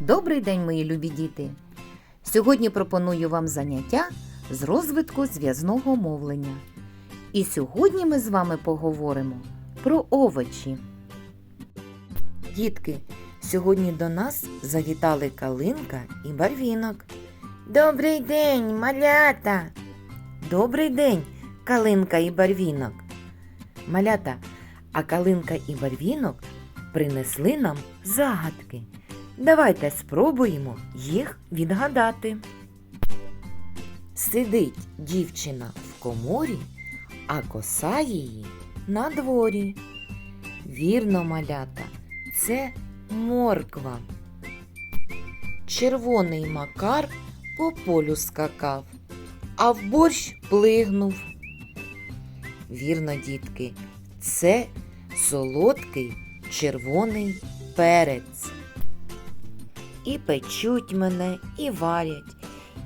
Добрий день, мої любі діти! Сьогодні пропоную вам заняття з розвитку зв'язного мовлення. І сьогодні ми з вами поговоримо про овочі. Дітки, сьогодні до нас завітали калинка і барвінок. Добрий день, малята! Добрий день, калинка і барвінок. Малята, а калинка і барвінок принесли нам загадки. Давайте спробуємо їх відгадати. Сидить дівчина в коморі, а коса її на дворі. Вірно, малята, це морква. Червоний макар по полю скакав, а в борщ плигнув. Вірно, дітки, це солодкий червоний перець. І печуть мене, і варять,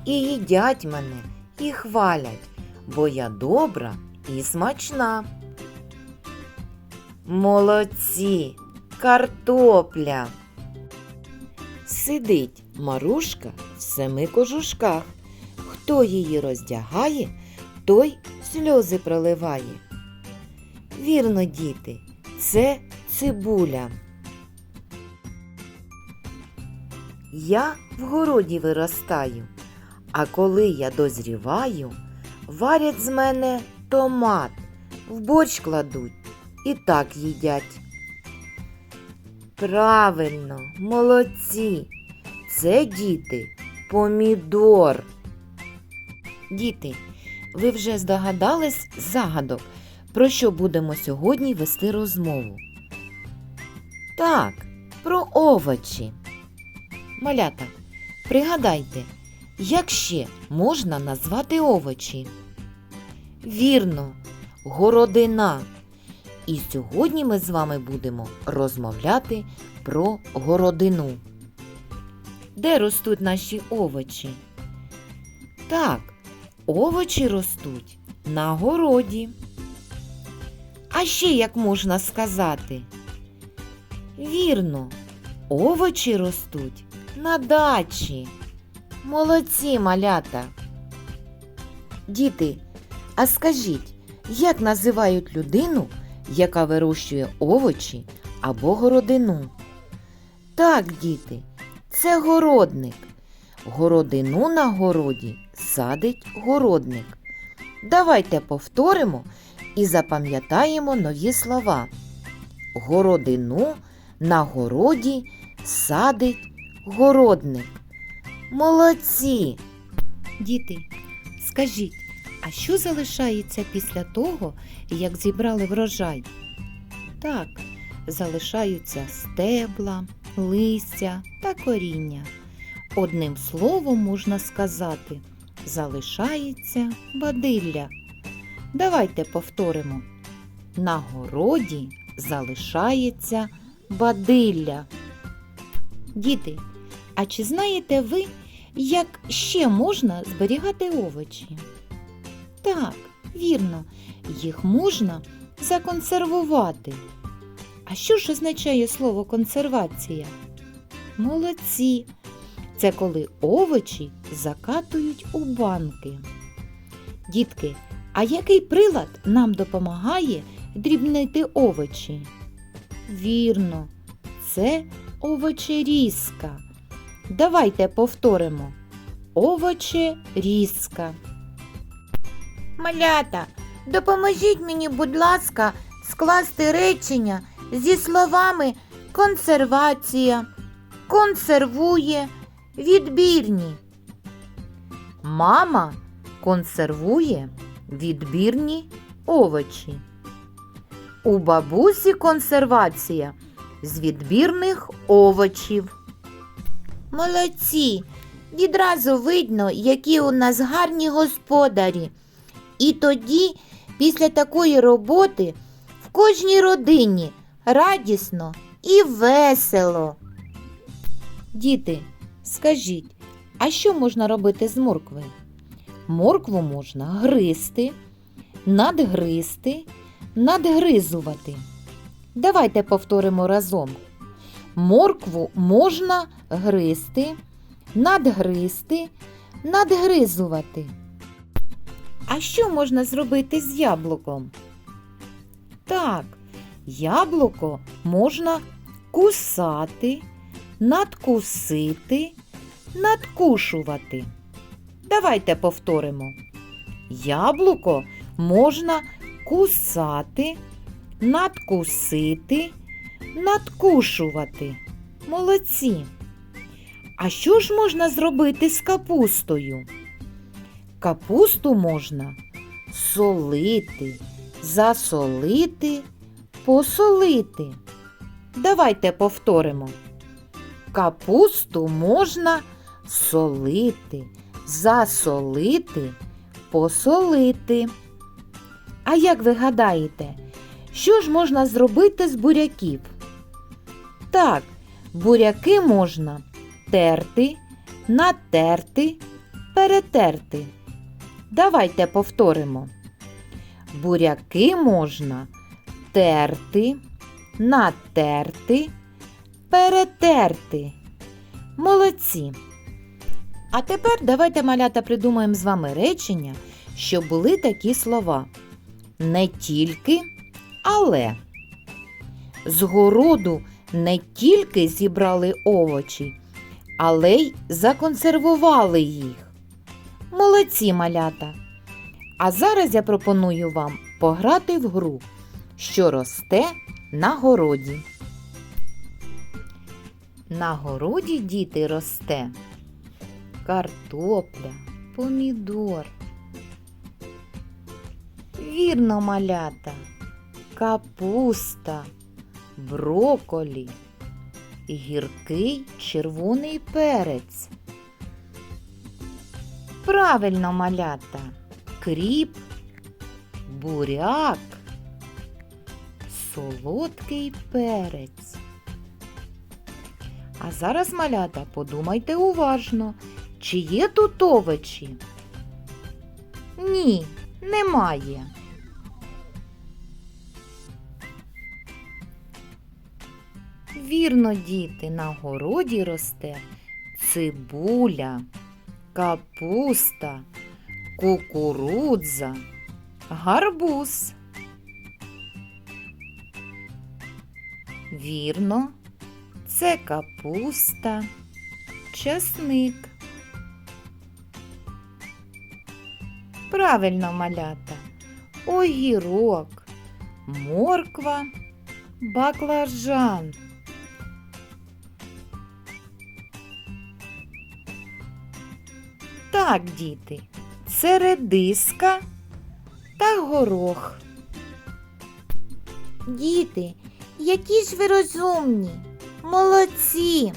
і їдять мене, і хвалять, бо я добра і смачна. Молодці, картопля. Сидить Марушка в семи кожушках. Хто її роздягає, той сльози проливає. Вірно, діти, це цибуля. Я в городі виростаю, а коли я дозріваю, варять з мене томат, в борщ кладуть і так їдять. Правильно, молодці. Це діти помідор. Діти, ви вже здогадались загадок, про що будемо сьогодні вести розмову? Так, про овочі. Малята, пригадайте, як ще можна назвати овочі? Вірно, городина. І сьогодні ми з вами будемо розмовляти про городину. Де ростуть наші овочі? Так, овочі ростуть на городі. А ще як можна сказати? Вірно, овочі ростуть на дачі. Молодці малята. Діти, а скажіть, як називають людину, яка вирощує овочі або городину? Так, діти, це городник. Городину на городі садить городник. Давайте повторимо і запам'ятаємо нові слова. Городину на городі садить городник. Молодці! Діти, скажіть, а що залишається після того, як зібрали врожай? Так, залишаються стебла, листя та коріння. Одним словом можна сказати, залишається бадилля. Давайте повторимо. На городі залишається бадилля. Діти, а чи знаєте ви, як ще можна зберігати овочі? Так, вірно, їх можна законсервувати. А що ж означає слово консервація? Молодці! Це коли овочі закатують у банки. Дітки, а який прилад нам допомагає дрібнити овочі? Вірно, це овочерізка. Давайте повторимо. Овочерізка. Малята, допоможіть мені, будь ласка, скласти речення зі словами консервація, консервує, відбірні. Мама консервує відбірні овочі. У бабусі консервація з відбірних овочів. Молодці! Відразу видно, які у нас гарні господарі. І тоді, після такої роботи, в кожній родині радісно і весело. Діти, скажіть, а що можна робити з моркви? Моркву можна гризти, надгризти, надгризувати. Давайте повторимо разом. Моркву можна гризти, надгризти, надгризувати. А що можна зробити з яблуком? Так, яблуко можна кусати, надкусити, надкушувати. Давайте повторимо. Яблуко можна кусати, надкусити, надкушувати. Молодці. А що ж можна зробити з капустою? Капусту можна солити, засолити, посолити. Давайте повторимо. Капусту можна солити, засолити, посолити. А як ви гадаєте, що ж можна зробити з буряків? Так, буряки можна терти, натерти, перетерти. Давайте повторимо. Буряки можна терти, натерти, перетерти. Молодці. А тепер давайте, малята, придумаємо з вами речення, що були такі слова. Не тільки, але. З городу не тільки зібрали овочі, але й законсервували їх. Молодці малята! А зараз я пропоную вам пограти в гру, що росте на городі. На городі діти росте картопля, помідор. Вірно, малята, капуста, броколі, гіркий червоний перець. Правильно, малята, кріп, буряк, солодкий перець. А зараз, малята, подумайте уважно, чи є тут овочі? Ні, немає. Вірно, діти, на городі росте цибуля, капуста, кукурудза, гарбуз. Вірно, це капуста, часник. Правильно, малята. Огірок, морква, баклажан. Так, діти, це редиска та горох. Діти, які ж ви розумні, молодці.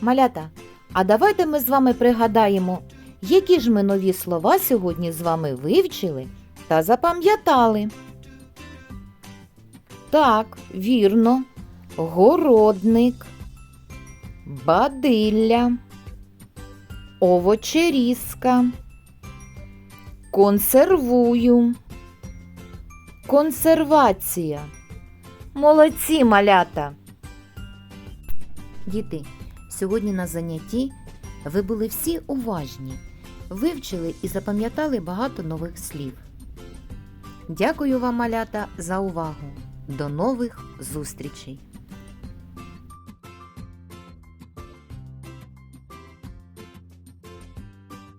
Малята, а давайте ми з вами пригадаємо, які ж ми нові слова сьогодні з вами вивчили та запам'ятали. Так, вірно, городник, бадилля, овочерізка, консервую, консервація. Молодці малята! Діти, сьогодні на занятті ви були всі уважні, вивчили і запам'ятали багато нових слів. Дякую вам, малята, за увагу. До нових зустрічей!